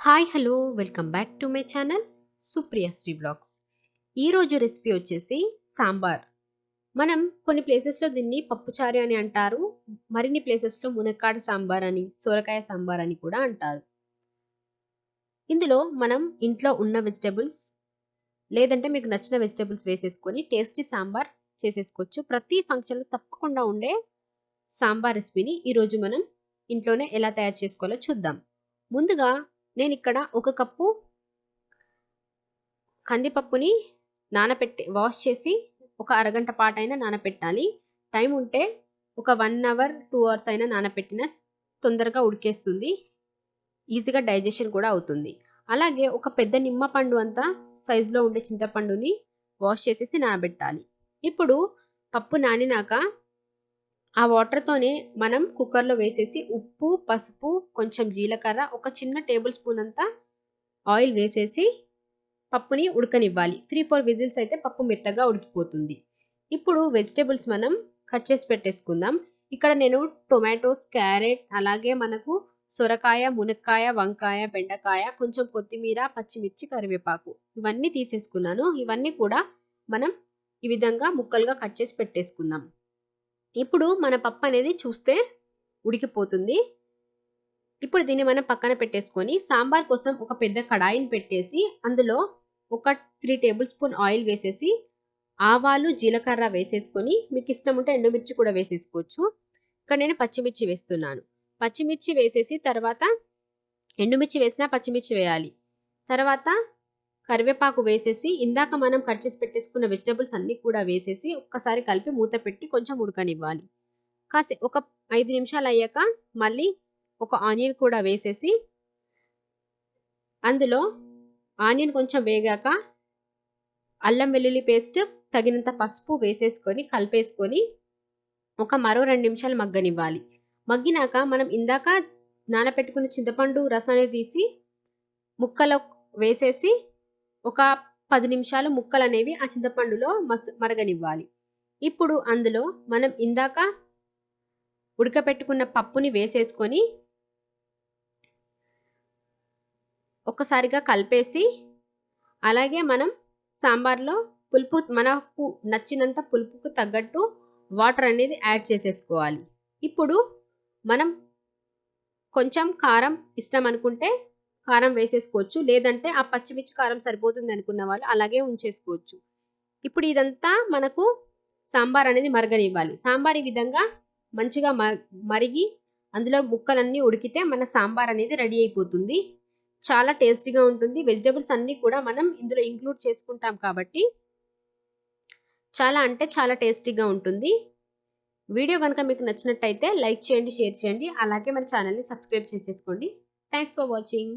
Hi hello welcome back to my channel Supriya Sri blogs ఈరోజు recipe వచ్చేసి సాంబార్. మనం కొన్ని ప్లేసెస్లో దీన్ని పప్పుచారు అని అంటారు మరిన్ని ప్లేసెస్లో మునక్కాడ సాంబార్ అని సొరకాయ సాంబార్ అని కూడా అంటారు. ఇందులో మనం ఇంట్లో ఉన్న వెజిటబుల్స్ లేదంటే మీకు నచ్చిన వెజిటబుల్స్ వేసేసుకొని టేస్టీ సాంబార్ చేసేసుకోవచ్చు. ప్రతి ఫంక్షన్లో తప్పకుండా ఉండే సాంబార్ రెసిపీని ఈరోజు మనం ఇంట్లోనే ఎలా తయారు చేసుకోవాలో చూద్దాం. ముందుగా నేను ఇక్కడ ఒక కప్పు కందిపప్పుని నానపెట్టి వాష్ చేసి ఒక అరగంట పాటైనా నానపెట్టాలి. టైం ఉంటే ఒక వన్ అవర్ టూ అవర్స్ అయినా నానపెట్టిన తొందరగా ఉడికేస్తుంది. ఈజీగా డైజెషన్ కూడా అవుతుంది. అలాగే ఒక పెద్ద నిమ్మ పండు అంతా సైజులో ఉండే చింతపండుని వాష్ చేసేసి నానబెట్టాలి. ఇప్పుడు పప్పు నానినాక ఆ వాటర్తోనే మనం కుక్కర్లో వేసేసి ఉప్పు పసుపు కొంచెం జీలకర్ర ఒక చిన్న టేబుల్ స్పూన్ అంతా ఆయిల్ వేసేసి పప్పుని ఉడకనివ్వాలి. త్రీ ఫోర్ విజిల్స్ అయితే పప్పు మెత్తగా ఉడికిపోతుంది. ఇప్పుడు వెజిటేబుల్స్ మనం కట్ చేసి పెట్టేసుకుందాం. ఇక్కడ నేను టొమాటోస్ క్యారెట్ అలాగే మనకు సొరకాయ మునక్కాయ వంకాయ బెండకాయ కొంచెం కొత్తిమీర పచ్చిమిర్చి కరివేపాకు ఇవన్నీ తీసేసుకున్నాను. ఇవన్నీ కూడా మనం ఈ విధంగా ముక్కలుగా కట్ చేసి పెట్టేసుకుందాం. ఇప్పుడు మన పప్పు అనేది చూస్తే ఉడికిపోతుంది. ఇప్పుడు దీన్ని మనం పక్కన పెట్టేసుకొని సాంబార్ కోసం ఒక పెద్ద కడాయిని పెట్టేసి అందులో ఒక త్రీ టేబుల్ స్పూన్ ఆయిల్ వేసేసి ఆవాలు జీలకర్ర వేసేసుకొని మీకు ఇష్టం ఉంటే ఎండుమిర్చి కూడా వేసేసుకోవచ్చు. ఇక్కడ నేను పచ్చిమిర్చి వేస్తున్నాను. పచ్చిమిర్చి వేసేసి తర్వాత ఎండుమిర్చి వేసినా పచ్చిమిర్చి వేయాలి. తర్వాత కరివేపాకు వేసేసి ఇందాక మనం కట్ చేసి పెట్టేసుకున్న వెజిటబుల్స్ అన్నీ కూడా వేసేసి ఒక్కసారి కలిపి మూత పెట్టి కొంచెం ఉడకనివ్వాలి. కాసే ఒక ఐదు నిమిషాలు అయ్యాక మళ్ళీ ఒక ఆనియన్ కూడా వేసేసి అందులో ఆనియన్ కొంచెం వేగాక అల్లం వెల్లుల్లి పేస్ట్ తగినంత పసుపు వేసేసుకొని కలిపేసుకొని ఒక మరో రెండు నిమిషాలు మగ్గనివ్వాలి. మగ్గినాక మనం ఇందాక నానపెట్టుకున్న చింతపండు రసాన్ని తీసి ముక్కలో వేసేసి ఒక పది నిమిషాలు ముక్కలు అనేవి ఆ చింతపండులో మస మరగనివ్వాలి. ఇప్పుడు అందులో మనం ఇందాక ఉడకపెట్టుకున్న పప్పుని వేసేసుకొని ఒక్కసారిగా కలిపేసి అలాగే మనం సాంబార్లో పులుపు మనకు నచ్చినంత పులుపుకు తగ్గట్టు వాటర్ అనేది యాడ్ చేసేసుకోవాలి. ఇప్పుడు మనం కొంచెం కారం ఇష్టం అనుకుంటే కారం వేసేసుకోవచ్చు. లేదంటే ఆ పచ్చిమిర్చి కారం సరిపోతుంది అనుకున్న వాళ్ళు అలాగే ఉంచేసుకోవచ్చు. ఇప్పుడు ఇదంతా మనకు సాంబార్ అనేది మరగనివ్వాలి. సాంబార్ ఈ విధంగా మంచిగా మరిగి అందులో ముక్కలన్నీ ఉడికితే మన సాంబార్ అనేది రెడీ అయిపోతుంది. చాలా టేస్టీగా ఉంటుంది. వెజిటబుల్స్ అన్నీ కూడా మనం ఇందులో ఇంక్లూడ్ చేసుకుంటాం కాబట్టి చాలా అంటే చాలా టేస్టీగా ఉంటుంది. వీడియో కనుక మీకు నచ్చినట్టయితే లైక్ చేయండి షేర్ చేయండి. అలాగే మన ఛానల్ని సబ్స్క్రైబ్ చేసేసుకోండి. Thanks for watching.